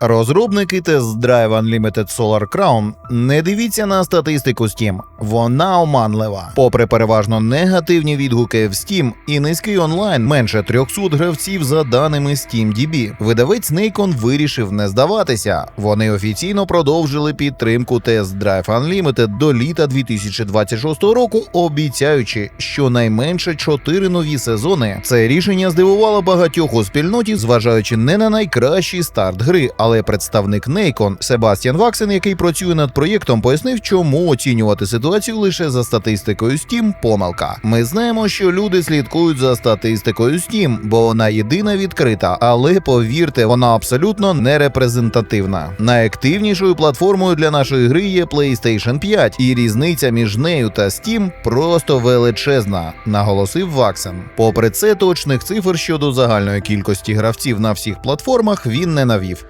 Розробники Drive Unlimited Solar Crown не дивіться на статистику Steam. Вона оманлива. Попри переважно негативні відгуки в Steam і низький онлайн менше 300 гравців за даними SteamDB. Видавець Nacon вирішив не здаватися. Вони офіційно продовжили підтримку Drive Unlimited до літа 2026 року, обіцяючи, що найменше 4 нові сезони. Це рішення здивувало багатьох у спільноті, зважаючи не на найкращий старт гри, але представник Nacon Себастьян Ваксен, який працює над проєктом, пояснив, чому оцінювати ситуацію лише за статистикою Steam – помилка. Ми знаємо, що люди слідкують за статистикою Steam, бо вона єдина відкрита, але повірте, вона абсолютно не репрезентативна. Найактивнішою платформою для нашої гри є PlayStation 5, і різниця між нею та Steam просто величезна, наголосив Ваксен. Попри це, точних цифр щодо загальної кількості гравців на всіх платформах він не навів.